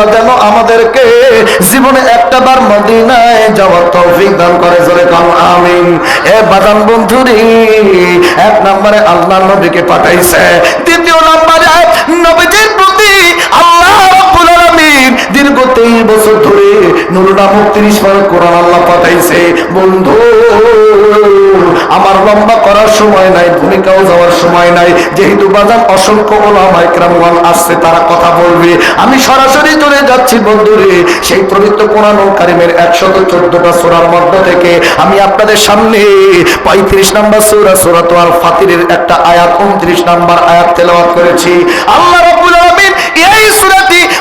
আল্লাহ যেন আমাদেরকে জীবনে একটা বার মদিনায় যাওয়ার তৌফিক দান করে, জোরে কম আমিন। এ বাদান বন্ধুরি, এক নম্বরে আল্লাহ নবীকে পাঠাইছে, দ্বিতীয় নম্বরে নবীজির প্রতি আল্লাহ রাব্বুল আলামিন দীর্ঘ তেইশ বছর ধরে বার কোরআন আল্লাহ পাঠাইছে। বন্ধু, আমার লম্বা করার সময় নাই, ভূমিকাও যাওয়ার সময় নাই। যেহেতু বাজার অসংখ্য আসছে, তারা কথা বলবে। আমি সরাসরি চলে যাচ্ছি বন্ধুরে সেই কোরআন কারিমের একশত চোদ্দটা সূরার মধ্য থেকে আমি আপনাদের সামনে পঁয়ত্রিশ নাম্বার সূরা সূরাত আল ফাতিরের একটা আয়াত, উনত্রিশ নাম্বার আয়াত তেলাওয়াত করেছি। আল্লাহ রাব্বুল আলামিন এই সূরাটি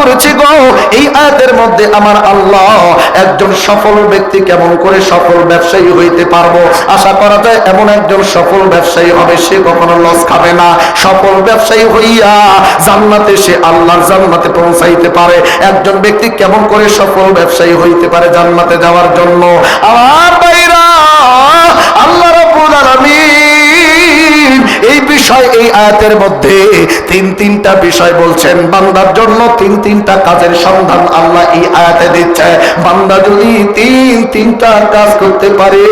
করেছি গো। এই আয়াতের মধ্যে আমার আল্লাহ একজন সফল ব্যক্তি কেমন করে সফল ব্যবসায়ী হইতে পারব? আশা করা যায় এমন একজন সফল ব্যবসায়ী হবে, সে কখনো লস খাবে না। সফল ব্যবসায়ী হইয়া জান্নাতে সে আল্লাহর জান্নাতে পৌঁছাইতে পারে। একজন ব্যক্তি কেমন করে সফল ব্যবসায়ী হইতে পারে জান্নাতে যাওয়ার জন্য? আর বাইরা বিষয় এই আয়াতের মধ্যে তিন তিনটা বিষয় বলছেন, বান্দার জন্য তিন তিনটা কাজের সন্ধান আল্লাহ এই আয়াতে দিচ্ছে। বান্দা যদি তিন তিনটা কাজ করতে পারে,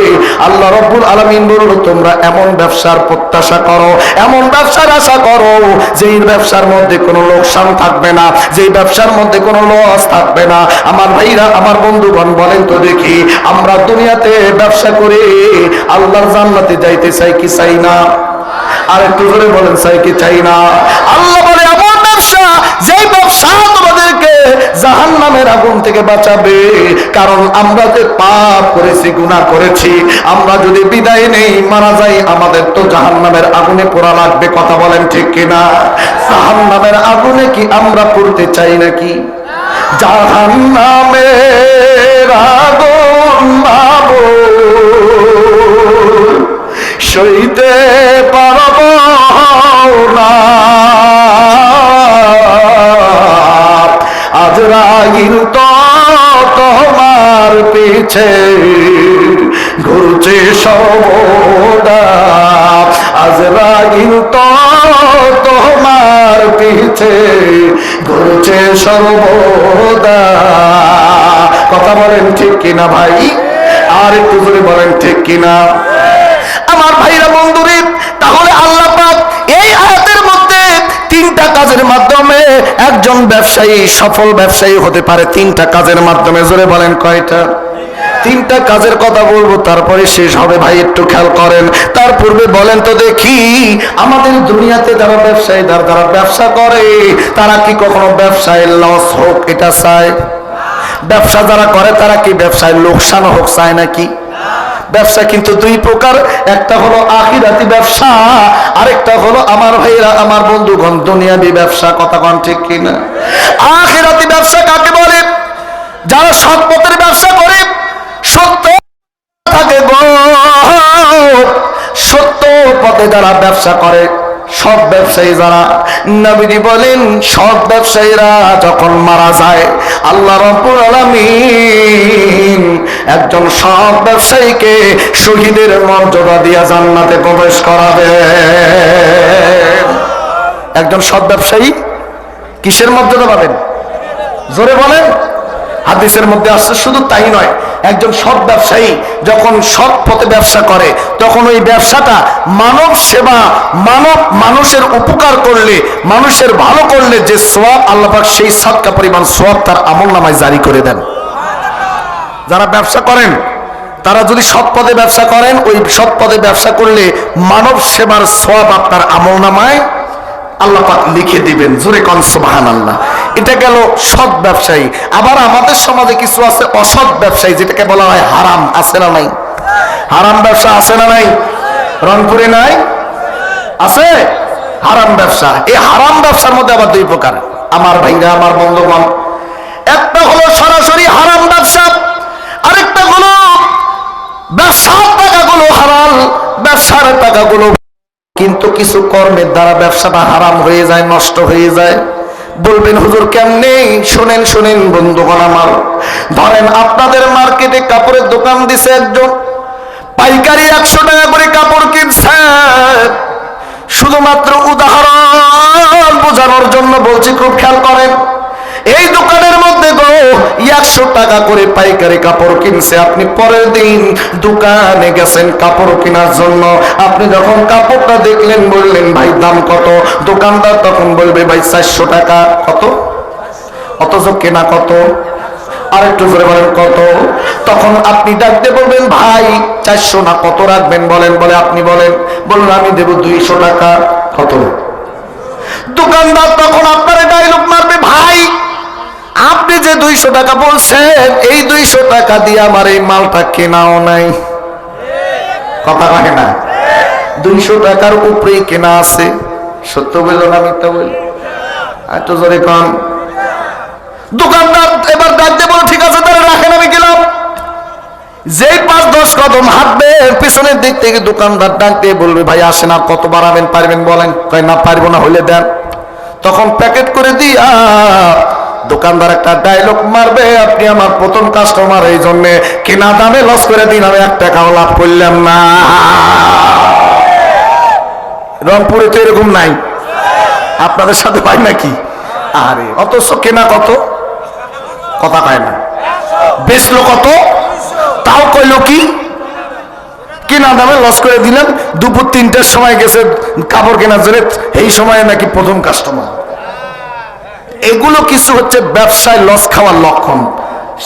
আল্লাহ রব্বুল আলামিন বলল, তোমরা এমন ব্যবসার প্রত্যাশা করো, এমন ব্যবসার আশা করো, যেই ব্যবসার মধ্যে কোনো লোকসান থাকবে না, যেই ব্যবসার মধ্যে কোনো লস থাকবে না। আমার ভাইরা, আমার বন্ধুগণ, বলেন তো দেখি, আমরা দুনিয়াতে ব্যবসা করে আল্লাহর জান্নাতে যাইতে চাই কি চাই না? আর একটু করে বলেন চাই কি চাই না? আল্লাহ বলে, এমন ব্যবসা ব্যবসা তোমাদেরকে জাহান নামের আগুন থেকে বাঁচাবে। কারণ আমরা যে পাপ করেছি, গুনাহ করেছি, আমরা যদি বিদায় নেই, মারা যাই, আমাদের তো জাহান নামের আগুনে পোড়া লাগবে, কথা বলেন ঠিক কিনা? জাহান নামের আগুনে কি আমরা পড়তে চাই নাকি? জাহান পিছে ঘুরছে সবদা আজ রাগিল তো তোমার পিছে ঘুরছে সর্বদা কথা বলেন ঠিক কিনা ভাই? আর একটু জোরে বলেন ঠিক কিনা? আমার ভাইরা বন্ধুরে, তাহলে আল্লাহ এই আয়াতের মধ্যে তিনটা কাজের মাধ্যমে একজন ব্যবসায়ী সফল ব্যবসায়ী হতে পারে, তিনটা কাজের মাধ্যমে। জোরে বলেন কয়টা? তিনটা কাজের কথা বলব, তারপরে শেষ হবে। ভাই, একটু খেয়াল করেন। তার পূর্বে বলেন তো দেখি, আমাদের দুনিয়াতে যারা ব্যবসায়ী, যারা ব্যবসা করে, তারা কি কখনো ব্যবসায় লস হোক, এটা চায়? ব্যবসা যারা করে, তারা কি ব্যবসায় লোকসান হোক, চায় নাকি? ব্যবসা কিন্তু দুই প্রকার। একটা হলো আখিরাতি ব্যবসা, আরেকটা হলো আমার ভাইরা আমার বন্ধুগণ, দুনিয়াবি ব্যবসা, কথা কন ঠিক কিনা? আখিরাতি ব্যবসা কাকে বলে? যারা সৎ ব্যবসা করে সত্য থাকে সত্য পথে যারা ব্যবসা করে, সব ব্যবসায়ী যারা, নবীজি বলেন, সব ব্যবসায়ীরা যখন মারা যায়, আল্লাহ রব্বুল আলামিন একজন সব ব্যবসায়ীকে শহীদের মর্যাদা দিয়া জান্নাতে প্রবেশ করাবে। একজন সৎ ব্যবসায়ী কিসের মর্যাদা পাবেন? জোরে বলেন। হাদিসের মধ্যে আসছে, শুধু তাই নয়, একজন সৎ ব্যবসায়ী যখন সৎ পথে ব্যবসা করে, তখন ওই ব্যবসাটা মানব সেবা, মানব মানুষের উপকার করলে, মানুষের ভালো করলে যে সোয়াব আল্লাপাক সেই সৎকা পরিমাণ সোয়াব তার আমল নামায় জারি করে দেন। যারা ব্যবসা করেন, তারা যদি সৎ পদে ব্যবসা করেন, ওই সৎ পদে ব্যবসা করলে মানব সেবার সোয়াব আপনার আমল নামায় আল্লাপাক লিখে দিবেন, জোরে কন সুবাহান আল্লাহ এটা গেল সৎ ব্যবসায়ী। আবার আমাদের সমাজে কিছু আছে অসৎ ব্যবসায়ী, যেটাকে বলা হয় হারাম, আছে না নাই? হারাম ব্যবসা আছে না নাই? রংপুরে নাই? আছে? হারাম ব্যবসা। এই হারাম ব্যবসার মধ্যে আবার দুই প্রকার। আমার ভাইরা, আমার বন্ধুগণ। একটা হলো সরাসরি হারাম ব্যবসা, আরেকটা হলো ব্যবসার টাকাগুলো হারাল ব্যবসার টাকাগুলো কিন্তু কিছু কর্মের দ্বারা ব্যবসাটা হারাম হয়ে যায়, নষ্ট হয়ে যায়। বলবেন, হুজুর, কেমনে? শোনেন শোনেন, বন্ধুগণ আমার। ধরেন আপনাদের মার্কেটে কাপড়ের দোকান দিছে একজন, পাইকারি একশো টাকা করে কাপড় কিনছে। একশো টাকা করে পাইকারি কাপড় কিনছে। আপনি পরের দিন দোকানে গেছেন কাপড় কেনার জন্য। আপনি যখন কাপড়টা দেখলেন, বললেন, ভাই, দাম কত? দোকানদার তখন বলবে, ভাই, চারশো টাকা। কত? অথচ কেনা কত? আর একটু জোরে বলেন, কত? তখন আপনি ডাকতে বলবেন, ভাই, চারশো না কত রাখবেন? বলেন, বলে, আপনি বলেন। বলুন, আমি দেব দুইশো টাকা। কত? দোকানদার তখন আপনার ডায়লগ মারবে, ভাই আপনি যে দুইশো টাকা বলছেন, এই দুইশো টাকা দিয়ে আমার এই মালটা কেনাও নাই। কথা কয় না? দুইশো টাকার উপরেই কেনা আছে। সত্য বলল না মিথ্যা বলল? একটু জোরে কন। দোকানদার এবার ডাকতে বলো ঠিক আছে, তাহলে রাখেন, আমি গেলাম। যেই পাঁচ দশ কদম হাঁটবে, পিছনের দিক থেকে দোকানদার ডাকতে বলবে, ভাই, আসেন, আর কত বাড়াবেন পারবেন বলেন? কয়, না, পারব না হলে দেন। তখন প্যাকেট করে দিয়া দোকানদার একটা ডায়লগ মারবে, আপনি আমার প্রথম কাস্টমার এই জন্য কেনা দামে লস করে দিন, আমি এক টাকাও লাভ করলাম না। রংপুরে তো এরকম নাই। আপনাদের সাথে পাই নাকি? আরে, অথচ কেনা কত? কথা পায় না। বেচলো কত? তাও কইলো কি? কেনা দামে লস করে দিলাম, দুপুর তিনটার সময় গেছে কাপড় কেনার জন্য, এই সময় নাকি প্রথম কাস্টমার এগুলো কিছু হচ্ছে ব্যবসায় লস খাওয়ার লক্ষণ।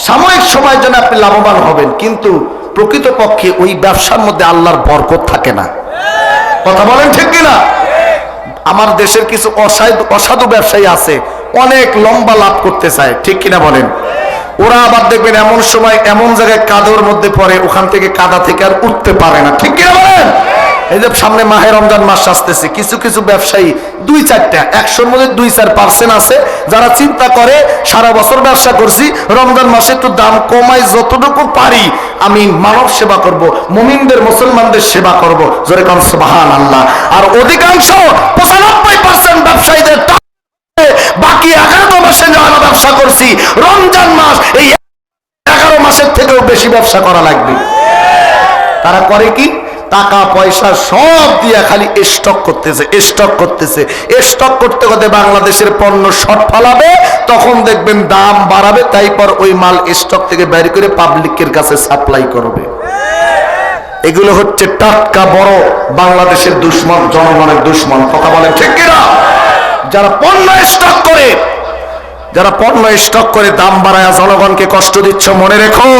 সাময়িক সময়ের জন্য আপনি লাভবান হবেন, কিন্তু প্রকৃতপক্ষে ওই ব্যবসার মধ্যে আল্লাহর বরকত থাকে না। কথা বলেন ঠিক কিনা? আমার দেশের কিছু অসাধু অসাধু ব্যবসায়ী আছে, অনেক লম্বা লাভ করতে চায়, ঠিক কিনা বলেন? ওরা আবার দেখবেন এমন সময় এমন জায়গায় কাদর মধ্যে পড়ে, ওখান থেকে কাদা থেকে আর উঠতে পারে না, ঠিক কিনা বলেন? এই যে সামনে মাহে রমজান মাস আসতেছে, কিছু কিছু ব্যবসায়ী দুই চারটা, একশোর মধ্যে দুই চার পার্সেন্ট আছে। যারা চিন্তা করে, সারা বছর ব্যবসা করছি, রমজান মাসে একটু দাম কমাই যতটুকু পারি, আমি মানব সেবা করব, মুমিনদের, মুসলমানদের সেবা করব। জোরে কম সুবহান আল্লাহ আর অধিকাংশ পঁচানব্বই পার্সেন্ট ব্যবসায়ীদের বাকি এগারো মাসে যারা ব্যবসা করছি, রমজান মাস এই এগারো মাসের থেকেও বেশি ব্যবসা করা লাগবে। তারা করে কি? টাকা, পয়সা সব দিয়া খালি স্টক করতেছে স্টক করতেছে। স্টক করতে করতে বাংলাদেশের পণ্য শর্ট ফলাবে, তখন দেখবেন দাম বাড়াবে, তাই পর ওই মাল স্টক থেকে বের করে পাবলিকের কাছে সাপ্লাই করবে। এগুলো হচ্ছে টাটকা বড় বাংলাদেশের দুশ্মন, জনগণের দুশ্মন। কথা বলেন ঠিক কিনা? যারা পণ্য স্টক করে, যারা পণ্য স্টক করে, দাম বাড়ায় জনগণকে কষ্ট দিচ্ছ, মনে রেখো।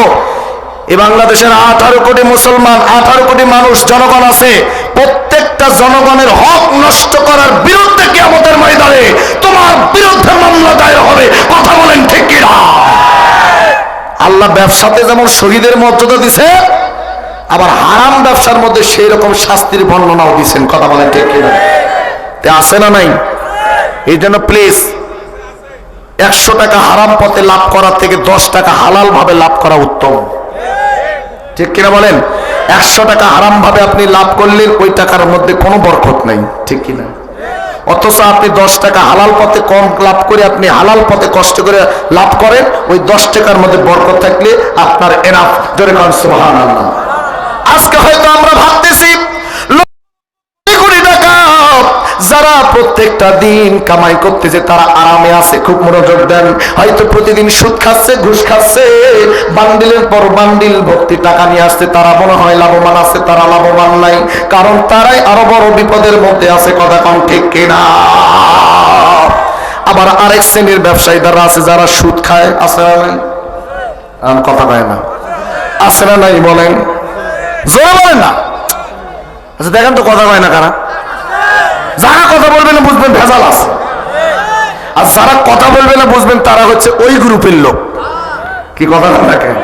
এই বাংলাদেশের আঠারো কোটি মুসলমান, আঠারো কোটি মানুষ, জনগণ আছে। প্রত্যেকটা জনগণের হক নষ্ট করার বিরুদ্ধে কি আমাদের ময়দানে তোমার বিরুদ্ধে মামলা দায়ের হবে। কথা বলেন ঠিক কিনা? আল্লাহ ব্যবসাতে যেমন শহীদের মর্যাদা দিছে, আবার হারাম ব্যবসার মধ্যে সেই রকম শাস্তির বর্ণনাও দিচ্ছেন কথা বলেন ঠিক কিনা? তে আছে না নাই? এই জন্য প্লিজ একশো টাকা হারাম পথে লাভ করার থেকে দশ টাকা হালাল ভাবে লাভ করা উত্তম। ঠিক কিনা বলেন? একশো টাকা আরাম ভাবে আপনি লাভ করলেন, ওই টাকার মধ্যে কোনো বরকত নাই। ঠিক কিনা? অথচ আপনি দশ টাকা হালাল পথে কম লাভ করে আপনি হালাল পথে কষ্ট করে লাভ করেন, ওই দশ টাকার মধ্যে বরকত থাকলে আপনার এনাফ ধরে আল্লাহ আজকে হয়তো আমরা ভাবতেছি প্রত্যেকটা দিন কামাই করতেছে, তারা আরামে আছে, খুব মনোযোগ দেন। হয়তো প্রতিদিন সুদ খাচ্ছে, ঘুষ খাচ্ছে, বান্ডিলের পর বান্ডিল ভর্তি টাকা নিয়ে আসছে, তারা মনে হয় লাভবান আছে, তারা লাভবান নাই। কারণ তারাই আরও বড় বিপদের মধ্যে আছে, কথা কম ঠিক কিনা? আবার আরেক শ্রেণির ব্যবসায়ী যারা আছে, যারা সুদ খায়, আছে না কথা কয় না। আছে না নাই বলেন? জোরে বলেন না। আচ্ছা দেখেন তো কথা কয় না কারা? যারা কথা বলবে না বুঝবেন ভেজাল আছে। আর যারা কথা বলবে না বুঝবেন তারা হচ্ছে ওই গ্রুপের লোক। কি কথা না দেখেন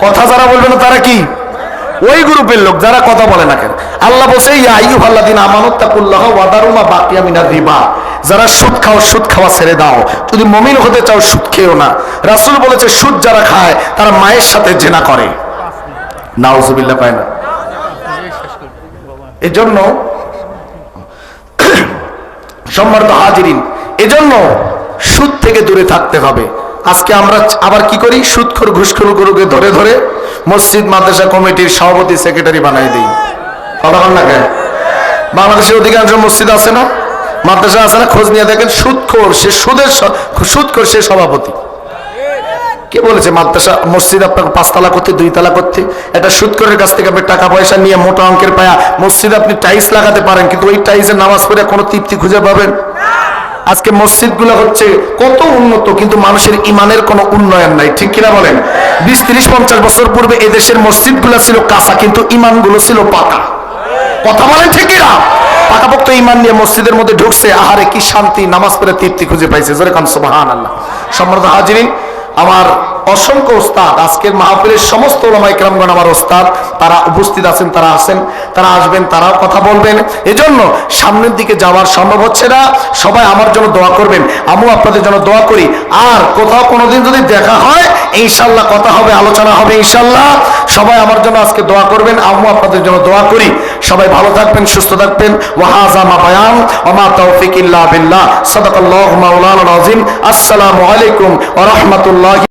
কথা যারা বলবে না তারা কি? ওই গ্রুপের লোক, যারা কথা বলে না কেন? আল্লাহ রিবা। যারা সুদ খাও, সুদ খাওয়া ছেড়ে দাও। যদি মমিন হতে চাও, সুদ খেও না। রাসূল বলেছে, সুদ যারা খায়, তারা মায়ের সাথে জেনা করে। নাউজুবিল্লাহ পায় না? এজন্য সম্মানিত হাজিরিন, এজন্য সুদ থেকে দূরে থাকতে হবে। আজকে আমরা আবার কি করি? সুদখোর, ঘুষখোর গরুকে ধরে ধরে মসজিদ, মাদ্রাসা কমিটির সভাপতি, সেক্রেটারি বানাই দিই। কথা না কেন? বাংলাদেশের অধিকাংশ মসজিদ আছে না? মাদ্রাসা আছে না? খোঁজ নিয়ে দেখেন সুদখোর, সে সুদের সুদখোর, সে সভাপতি। কে বলেছে, মাদ্রাসা, মসজিদ আপনাকে পাঁচতলা করতে দুই তলা করতে? একটা সুদকরের কাছ থেকে আপনি টাকা পয়সা নিয়ে মোটা অঙ্কের পায়া মসজিদ আপনি টাইলস লাগাতে পারেন, কিন্তু ওই টাইলসের নামাজ পড়ে কোনো তৃপ্তি খুঁজে পাবেন? আজকে মসজিদগুলো হচ্ছে কত উন্নত, কিন্তু মানুষের ইমানের কোনো উন্নয়ন নাই, ঠিক কিনা বলেন? বিশ, তিরিশ, পঞ্চাশ বছর পূর্বে এদেশের মসজিদগুলো ছিল কাঁচা, কিন্তু ইমানগুলো ছিল পাকা। কথা বলেন ঠিক কিনা? পাকাপোক্ত ইমান নিয়ে মসজিদের মধ্যে ঢুকছে, আহারে কি শান্তি, নামাজ পড়ে তৃপ্তি খুঁজে পাইছে, জোরে কান আল্লাহ সম্মানিত হাজিরিন আমার অসংখ্য ওস্তাদ, আজকের মাহফিলের সমস্ত ওলামা ইকরামগণ আমার ওস্তাদ, তারা উপস্থিত আছেন, তারা আছেন তারা আসবেন, তারাও কথা বলবেন। এজন্য সামনের দিকে যাওয়ার সম্ভব হচ্ছে না। সবাই আমার জন্য দোয়া করবেন, আমিও আপনাদের জন্য দোয়া করি। আর কোথাও কোনোদিন যদি দেখা হয় ইনশাল্লাহ কথা হবে, আলোচনা হবে ইনশাল্লাহ সবাই আমার জন্য আজকে দোয়া করবেন আমিও আপনাদের জন্য দোয়া করি। সবাই ভালো থাকবেন, সুস্থ থাকবেন। ওয়াহাজা মা বায়ান আসসালামু আলাইকুম রাহমাতুল্লাহি